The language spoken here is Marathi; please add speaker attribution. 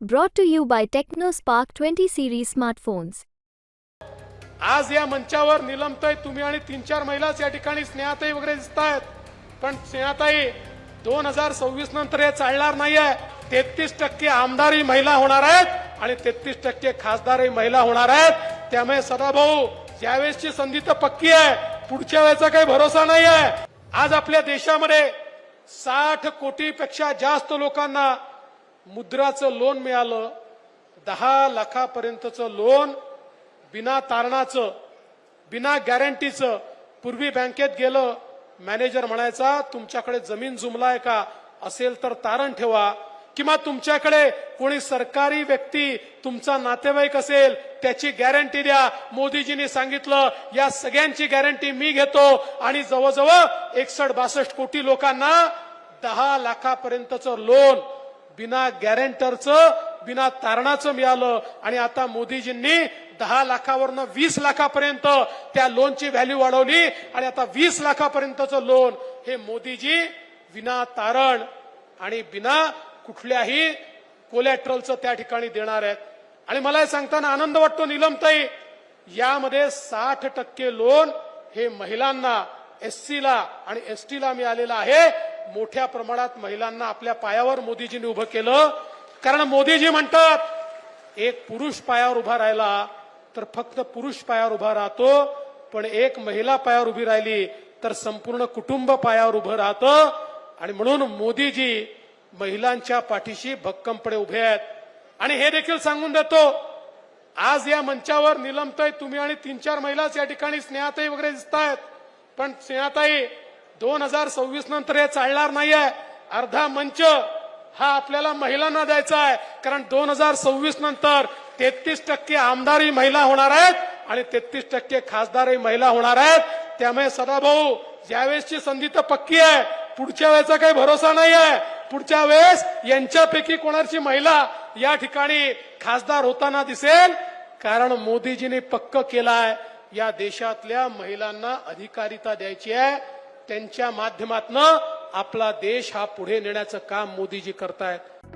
Speaker 1: Brought to you by TechnoSpark 20 series smartphones.
Speaker 2: आज या मंचावर निलमताई तुम्ही आणि तीन चार महिलाच या ठिकाणी स्नेहाताई वगैरे दिसत आहेत पण स्नेहाताई दोन हजार सव्वीस नंतर हे चालणार नाहीये. तेहतीस टक्के आमदारही महिला होणार आहेत आणि तेहतीस टक्के खासदारही महिला होणार आहेत. त्यामुळे सदाभाऊ यावेळेसची संधी तर पक्की आहे पुढच्या वेळेचा काही भरोसा नाही आहे आज आपल्या देशामध्ये साठ कोटीपेक्षा जास्त लोकांना मुद्राचं लोन मिळालं दहा लाखापर्यंतचं लोन बिना तारणाचं बिना गॅरंटीचं पूर्वी बँकेत गेलं. मॅनेजर म्हणायचा तुमच्याकडे जमीन जुमलाय का? असेल तर तारण ठेवा. किंवा तुमच्याकडे कोणी सरकारी व्यक्ती तुमचा नातेवाईक असेल त्याची गॅरंटी द्या. मोदीजींनी सांगितलं या सगळ्यांची गॅरंटी मी घेतो. आणि जवळजवळ एकसष्ट बासष्ट कोटी लोकांना दहा लाखापर्यंतचं लोन बिना गॅरेंटरचं बिना तारणाचं मिळालं. आणि आता मोदीजींनी दहा लाखावरनं वीस लाखापर्यंत त्या लोनची व्हॅल्यू वाढवली. आणि आता वीस लाखापर्यंतचं लोन हे मोदीजी विना तारण आणि बिना कुठल्याही कोलॅट्रलचं त्या ठिकाणी देणार आहेत. आणि मला हे सांगताना आनंद वाटतो निलमताई. यामध्ये साठ टक्के लोन हे महिलांना एससीला आणि एसटीला मिळालेलं आहे. मोठ्या प्रमाणात महिलांना आपल्या पायावर मोदीजींनी उभं केलं. कारण मोदीजी म्हणतात एक पुरुष पायावर उभा राहिला तर फक्त पुरुष पायावर उभा राहतो. पण एक महिला पायावर उभी राहिली तर संपूर्ण कुटुंब पायावर उभं राहतं. आणि म्हणून मोदीजी महिलांच्या पाठीशी भक्कमपणे उभे आहेत. आणि हे देखील सांगून देतो आज या मंचावर निलमताई तुम्ही आणि तीन चार महिलाच या ठिकाणी स्नेहाताई वगैरे दिसतायत. पण स्नेहाताई दोन हजार सव्वीस नंतर हे चालणार नाहीये. अर्धा मंच हा आपल्याला महिलांना द्यायचा आहे. कारण दोन हजार सव्वीस नंतर तेहतीस टक्के आमदारही महिला होणार आहेत आणि तेहतीस टक्के खासदारही महिला होणार आहेत. त्यामुळे सदाभाऊ ज्यावेळेसची संधी तर पक्की आहे. पुढच्या वेळेचा काही भरोसा नाही आहे पुढच्या वेळेस यांच्यापैकी कोणाची महिला या ठिकाणी खासदार होताना दिसेल? कारण मोदीजींनी पक्क केलाय. या देशातल्या महिलांना अधिकारिता द्यायची आहे. त्यांच्या माध्यमातनं आपला देश हा पुढे नेण्याचं काम मोदीजी करतायत.